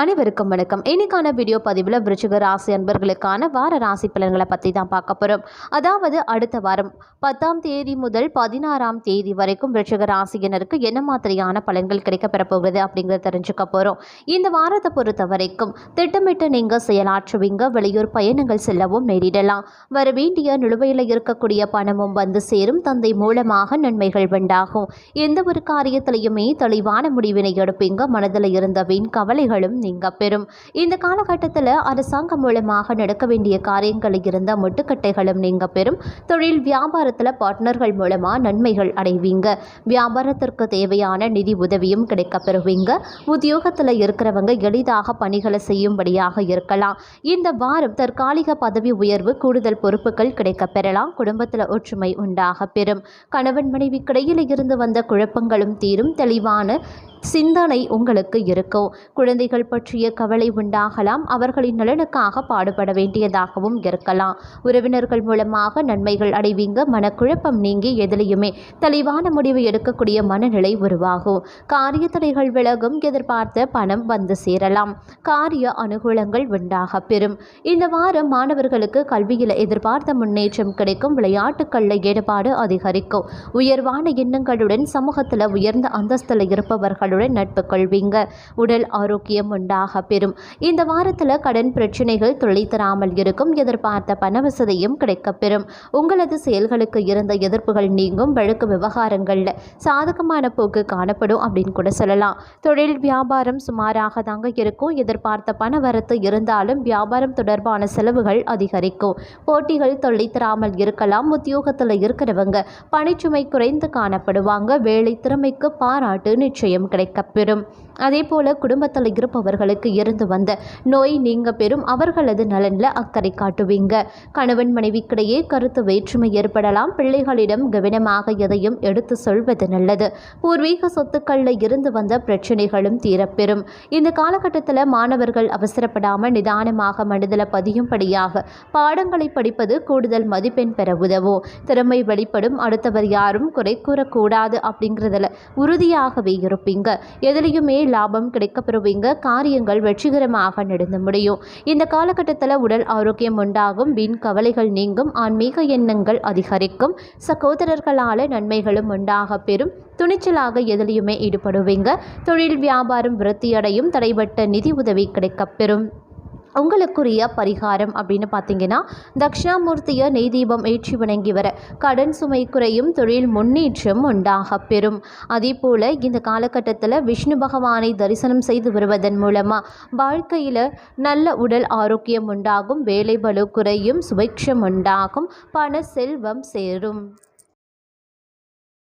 அனைவருக்கும் வணக்கம். இன்னைக்கான வீடியோ பதிவில் விருச்சிக ராசி அன்பர்களுக்கான வார ராசி பலன்களை பற்றி தான் பார்க்க போகிறோம் அதாவது அடுத்த வாரம் பத்தாம் தேதி முதல் பதினாறாம் தேதி வரைக்கும் விருச்சிக ராசியினருக்கு என்ன மாதிரியான பலன்கள் கிடைக்கப்பெற போகுது அப்படிங்கிறத தெரிஞ்சுக்க போகிறோம் இந்த வாரத்தை பொறுத்த வரைக்கும் திட்டமிட்டு நீங்கள் செயலாற்றுவீங்க வெளியூர் பயணங்கள் செல்லவும் நேரிடலாம். வர வேண்டிய நிலுவையில் இருக்கக்கூடிய பணமும் வந்து சேரும். தந்தை மூலமாக நன்மைகள் உண்டாகும். எந்த ஒரு காரியத்திலையுமே தெளிவான முடிவினை எடுப்பீங்க. மனதில் இருந்த வீண் கவலைகளும் நீங்க பெறும் இந்த காலகட்டத்தில் அரசாங்கம் மூலமாக நடக்க வேண்டிய காரியங்களில் இருந்த முட்டுக்கட்டைகளும் நீங்க பெறும் தொழில் வியாபாரத்தில் பார்ட்னர்கள் மூலமாக நன்மைகள் அடைவீங்க. வியாபாரத்திற்கு தேவையான நிதி உதவியும் கிடைக்க பெறுவீங்க. உத்தியோகத்தில் இருக்கிறவங்க எளிதாக பணிகளை செய்யும்படியாக இருக்கலாம். இந்த வாரம் தற்காலிக பதவி உயர்வு கூடுதல் பொறுப்புகள் கிடைக்க பெறலாம். குடும்பத்தில் ஒற்றுமை உண்டாக பெறும். கணவன் மனைவி கிடையில் இருந்து வந்த குழப்பங்களும் தீரும். தெளிவான சிந்தனை உங்களுக்கு இருக்கும். குழந்தைகள் பற்றிய கவலை உண்டாகலாம். அவர்களின் நலனுக்காக பாடுபட வேண்டியதாகவும் இருக்கலாம். உறவினர்கள் மூலமாக நன்மைகள் அடைவீங்க. மனக்குழப்பம் நீங்கி எதிலையுமே தெளிவான முடிவு எடுக்கக்கூடிய மனநிலை உருவாகும். காரிய தடைகள் விலகும். எதிர்பார்த்த பணம் வந்து சேரலாம். காரிய அனுகூலங்கள் உண்டாக பெறும். இந்த வாரம் மாணவர்களுக்கு கல்வியில் எதிர்பார்த்த முன்னேற்றம் கிடைக்கும். விளையாட்டுக்களில் ஈடுபாடு அதிகரிக்கும். உயர்வான எண்ணங்களுடன் சமூகத்தில் உயர்ந்த அந்தஸ்தில் இருப்பவர்கள் மக்களுடன் நட்பு கொள்வீங்க. உடல் ஆரோக்கியம் உண்டாக பெறும். இந்த வாரத்தில் கடன் பிரச்சனைகள் தொலைத்தராமல் இருக்கும். எதிர்பார்த்த பண வசதியும் கிடைக்கப்பெறும் உங்களது செயல்களுக்கு இருந்த எதிர்ப்புகள் நீங்கும். வழக்கு விவகாரங்களில் சாதகமான போக்கு காணப்படும் அப்படின்னு கூட சொல்லலாம். தொழில் வியாபாரம் சுமாராக தாங்க இருக்கும். எதிர்பார்த்த பண வரத்து இருந்தாலும் வியாபாரம் தொடர்பான செலவுகள் அதிகரிக்கும். போட்டிகள் தொல்லை இருக்கலாம். உத்தியோகத்தில் இருக்கிறவங்க பணிச்சுமை குறைந்து காணப்படுவாங்க. வேலை திறமைக்கு பாராட்டு நிச்சயம் கிடைக்கப்பெறும். அதே போல குடும்பத்தில் இருப்பவர்களுக்கு இருந்து வந்த நோய் நீங்க பெறும். அவர்களது நலனில் அக்கறை காட்டுவீங்க. கணவன் மனைவிக்கிடையே கருத்து வேற்றுமை ஏற்படலாம். பிள்ளைகளிடம் கவனமாக எதையும் எடுத்து சொல்வது நல்லது. பூர்வீக சொத்துக்களில் இருந்து வந்த பிரச்சனைகளும் தீரப்பெறும். இந்த காலகட்டத்தில் மாணவர்கள் அவசரப்படாமல் நிதானமாக மனதில் பதியும்படியாக பாடங்களை படிப்பது கூடுதல் மதிப்பெண் பெற உதவும். திறமை வெளிப்படும். அடுத்தவர் யாரும் குறை கூறக்கூடாது அப்படிங்கிறதுல உறுதியாகவே இருப்பீங்க. எதுலேயுமே லாபம் கிடைக்கப்பெறுவீங்க. காரியங்கள் வெற்றிகரமாக நடந்து முடியும். இந்த காலகட்டத்தில் உடல் ஆரோக்கியம் உண்டாகும். வீண் கவலைகள் நீங்கும். ஆன்மீக எண்ணங்கள் அதிகரிக்கும். சகோதரர்களால் நன்மைகளும் உண்டாக பெறும். துணிச்சலாக எதிலையுமே ஈடுபடுவீங்க. தொழில் வியாபாரம் விருத்தியடையும். தடைபட்ட நிதி உதவி கிடைக்கப்பெறும். உங்களுக்குரிய பரிகாரம் அப்படின்னு பார்த்தீங்கன்னா தக்ஷணாமூர்த்தியை நெய் தீபம் ஏற்றி வணங்கி வர கடன் சுமை குறையும் தொழில் முன்னேற்றம் உண்டாக பெறும். அதே போல் இந்த காலகட்டத்தில் விஷ்ணு பகவானை தரிசனம் செய்து வருவதன் மூலமாக வாழ்க்கையில் நல்ல உடல் ஆரோக்கியம் உண்டாகும் வேலை பலு குறையும் சுபிக்ஷம் உண்டாகும் பண செல்வம் சேரும்.